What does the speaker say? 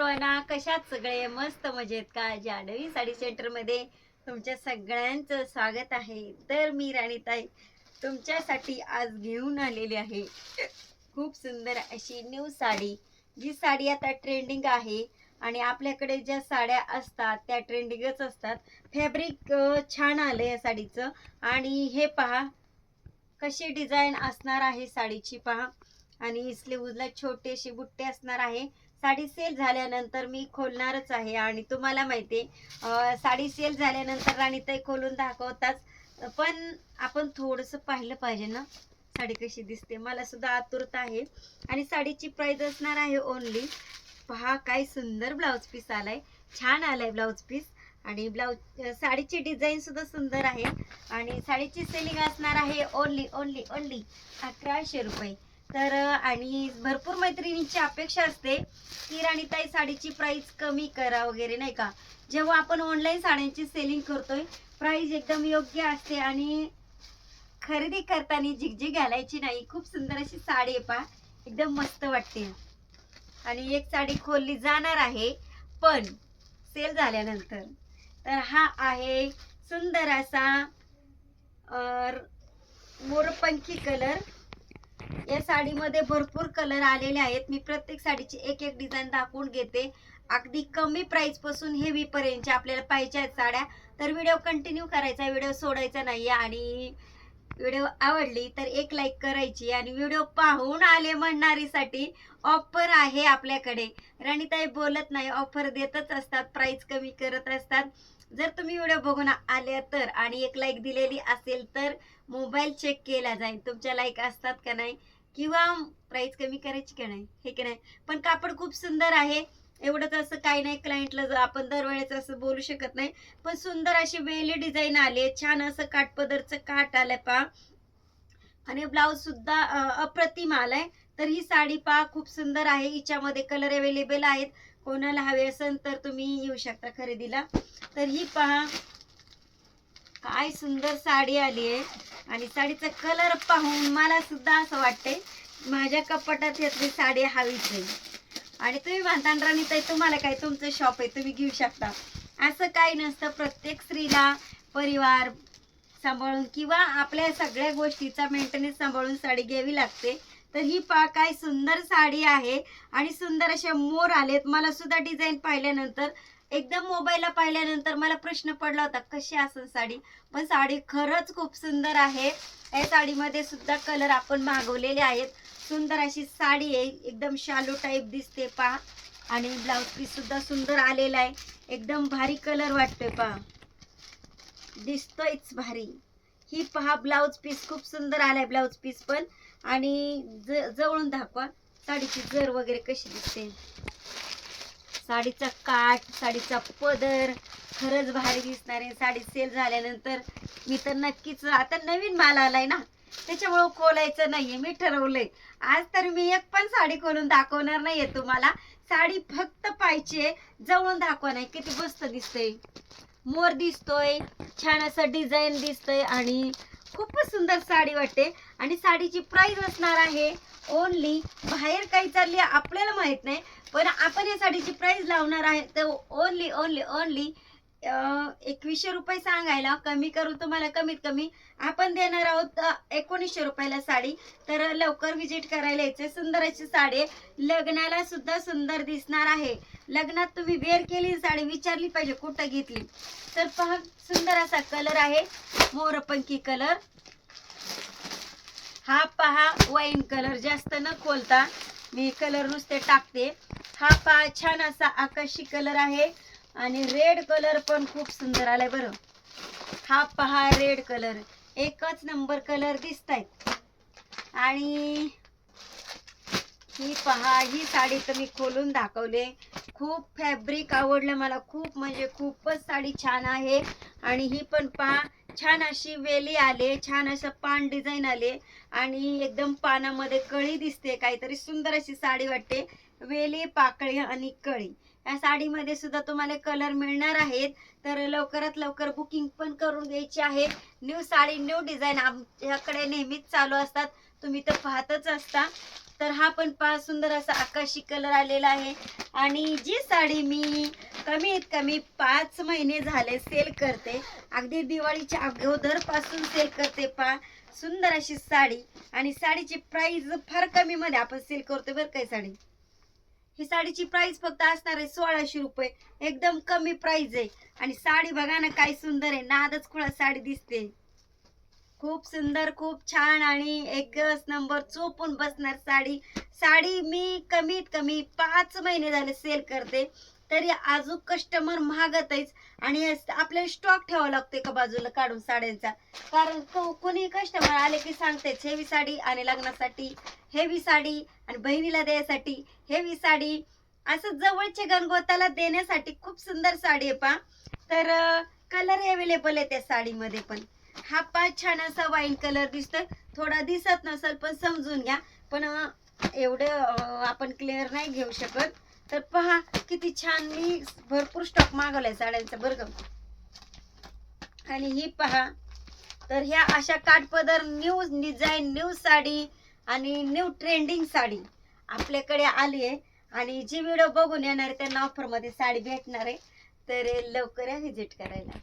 सर्वांना कशात सगळे मस्त मजेत का? जाडवी साडी सेंटरमध्ये तुमच्या सगळ्यांचं स्वागत आहे. तर मी राणीताई तुमच्यासाठी आज घेऊन आलेली आहे. खूप सुंदर अशी न्यू साडी जी साडी आता ट्रेंडिंग आहे आणि आपल्याकडे ज्या साड्या असतात त्या ट्रेंडिंगच असतात. फॅब्रिक छान आलं या साडीचं. आणि हे पहा कशी डिझाईन असणार आहे साडीची पहा. आणि स्लीवला छोटेशी बुट्टे असणार आहे. साडी सेल झाल्यानंतर मी खोलणारच आहे आणि तुम्हाला माहिती आहे साडी सेल झाल्यानंतर राणीताई खोलून दाखवताच पण आपण थोडंसं पाहिलं पाहिजे ना साडी कशी दिसते. मला सुद्धा आतुरता आहे. आणि साडीची प्राईज असणार आहे ओनली पहा काय सुंदर ब्लाऊज पीस आलाय. छान आलाय ब्लाऊज पीस. आणि ब्लाऊज साडीची डिझाईन सुद्धा सुंदर आहे. आणि साडीची सेलिंग असणार आहे ओनली ओनली ओनली अकराशे रुपये. तर आणि भरपूर मैत्रिणींची अपेक्षा असते की राणीताई साडीची प्राईस कमी करा वगैरे नाही का? जेव्हा आपण ऑनलाईन साड्यांची सेलिंग करतोय प्राईस एकदम योग्य असते आणि खरेदी करताना झिगझिग घालायची नाही. खूप सुंदर अशी साडी आहे पहा एकदम मस्त वाटते. आणि एक साडी खोलली जाणार आहे पण सेल झाल्यानंतर. तर हा आहे सुंदर असा मोरपंखी कलर या साडीमध्ये भरपूर कलर आलेले आहेत. मी प्रत्येक साडीची एक एक डिझाईन दाखवून घेते. अगदी कमी प्राइसपासून हेवी आपल्याला पाहिजे आहेत साड्या. तर व्हिडिओ कंटिन्यू करायचा व्हिडिओ सोडायचा नाही आणि व्हिडिओ आवडली तर एक लाईक करायची आणि व्हिडिओ पाहून आले म्हणणारीसाठी ऑफर आहे आपल्याकडे. राणीताई बोलत नाही ऑफर देतच असतात प्राईस कमी करत असतात. जर तुम्ही व्हिडिओ बघून आले तर आणि एक लाईक दिलेली असेल तर मोबाईल चेक केला जाईल. तुमच्या लाईक असतात का नाही? किंवा प्राईस कमी करायची का नाही? हे की नाही? पण कापड खूप सुंदर आहे. एवढंच असं काही नाही क्लायंटला जर आपण दरवेळेस असं बोलू शकत नाही. पण सुंदर अशी वेली डिझाईन आली आहे. छान असं काठपदरचं काठ आलंय पा आणि ब्लाऊज सुद्धा अप्रतिम आलाय. तर ही साडी पहा खूप सुंदर आहे. हिच्यामध्ये कलर अवेलेबल आहेत. कोणाला हवे असेल तर तुम्ही येऊ शकता खरेदीला. तर ही पहा काय सुंदर साडी आली आहे. आणि साडीचा कलर पाहून मला सुद्धा असं वाटते माझ्या कपाटात यातली साडी हवीच आहे. आणि तुम्ही म्हणता तर तुम्हाला काय? तुमचं शॉप आहे तुम्ही घेऊ शकता. असं काही नसतं. प्रत्येक स्त्रीला परिवार सांभाळून किंवा आपल्या सगळ्या गोष्टीचा मेंटेनन्स सांभाळून साडी घ्यावी लागते. तर ही पा काय सुंदर साडी आहे आणि सुंदर असे मोर आलेत. मला सुद्धा डिझाईन पाहिल्यानंतर एकदम मोबाईलला पाहिल्यानंतर मला प्रश्न पडला होता कशी असेल साडी? पण साडी खरंच खूप सुंदर आहे. या साडीमध्ये सुद्धा कलर आपण मागवलेले आहेत. सुंदर अशी साडी आहे एकदम शालू टाईप दिसते पहा. आणि ब्लाऊज पीस सुद्धा सुंदर आलेला आहे. एकदम भारी कलर वाटतोय पहा. दिसतोयच भारी. ही पहा ब्लाऊज पीस खूप सुंदर आलाय ब्लाऊज पीस पण. आणि ज जवळून दाखवा साडीची जर वगैरे कशी दिसते. साडीचा काठ साडीचा पदर खरंच भारी दिसणार आहे. साडी सेल झाल्यानंतर मी तर नक्कीच आता नवीन माल आलाय ना त्याच्यामुळं खोलायचं नाहीये मी ठरवलंय. आज तर मी एक पण साडी खोलून दाखवणार नाहीये तुम्हाला. साडी फक्त पाहिजे जवळून दाखवा नाही किती मस्त दिसतंय. मोर दिसतोय छान असं डिझाईन दिसतंय आणि खूपच सुंदर साडी वाटते. आणि साडीची प्राईस असणार आहे ओनली बाहेर काही चालली आपल्याला माहीत नाही. पण आपण या साडीची प्राईस लावणार आहे तर ओनली ओनली ओनली एकवीसशे रुपये सांगायला. कमी करू तुम्हाला कमीत कमी. आपण देणार आहोत एकोणीसशे रुपयाला साडी. तर लवकर व्हिजिट करायला यायचे सुंदर अशी साडी लग्नाला सुद्धा सुंदर दिसणार आहे. लग्नात तुम्ही वेअर केली साडी विचारली पाहिजे कुठं घेतली. तर पहा सुंदर असा कलर आहे. मोरपंखी कलर हा पहा वाईन कलर जास्त न खोलता मी कलर नुसते टाकते. हा पहा छान असा आकाशी कलर आहे. आणि रेड कलर पण खूप सुंदर आलाय बरं. हा पहा रेड कलर एकच नंबर कलर दिसतायत. आणि ही पहा ही साडी तर मी खोलून दाखवले. खूप फॅब्रिक आवडलं मला. खूप म्हणजे खूपच साडी छान आहे. आणि ही पण पहा छान अशी वेली आले छान असं पान डिझाईन आले. आणि एकदम पानामध्ये कळी दिसते काहीतरी सुंदर अशी साडी वाटते. वेली पाकळी आणि कळी. या साडीमध्ये सुद्धा तुम्हाला कलर मिळणार आहेत. तर लवकरात लवकर बुकिंग पण करून घ्यायची आहे. न्यू साडी न्यू डिझाईन आमच्याकडे नेहमीच चालू असतात. तुम्ही तर पाहतच असता. तर हा पण पहा सुंदर असा आकाशी कलर आलेला आहे. आणि जी साडी मी कमीत कमी पाच महिने झाले सेल करते अगदी दिवाळीच्या अगोदरपासून सेल करते पहा. सुंदर अशी साडी. आणि साडीची प्राईज फार कमीमध्ये आपण सेल करतो बरं काय साडी. ही साडीची प्राइस फक्त असणार आहे सोळाशे रुपये. एकदम कमी प्राइस आहे. आणि साडी बघा ना काय सुंदर आहे. नादच खुळा साडी दिसते. खूप सुंदर खूप छान आणि एकच नंबर चोपून बसणार साडी. साडी मी कमीत कमी पाच महिने झाले सेल करते. तरी अजून कस्टमर महागत आहेच आणि आपल्याला स्टॉक ठेवावा लागतोय का बाजूला काढून साड्यांचा. कारण कोणी कस्टमर आले की सांगतेच हेवी साडी आणि लग्नासाठी हेवी साडी आणि बहिणीला द्यायसाठी हेवी साडी. असं जवळचे गणगोताला देण्यासाठी खूप सुंदर साडी आहे पा तर कलर अवेलेबल आहे त्या साडीमध्ये पण. हा पा छान असा वाईन कलर दिसतोय. थोडा दिसत नसेल पण समजून घ्या. पण एवढं आपण क्लिअर नाही घेऊ शकत. तर पहा किती छान मी भरपूर स्टॉक मागवलाय साड्यांचा बरं आणि ही पहा तर ह्या अशा काठपदर न्यू डिझाईन न्यू साडी आणि न्यू ट्रेंडिंग साडी आपल्याकडे आली आहे आणि जी व्हिडिओ बघून येणार आहे त्यांना ऑफरमध्ये साडी भेटणार आहे. तर लवकर या व्हिजिट करायला.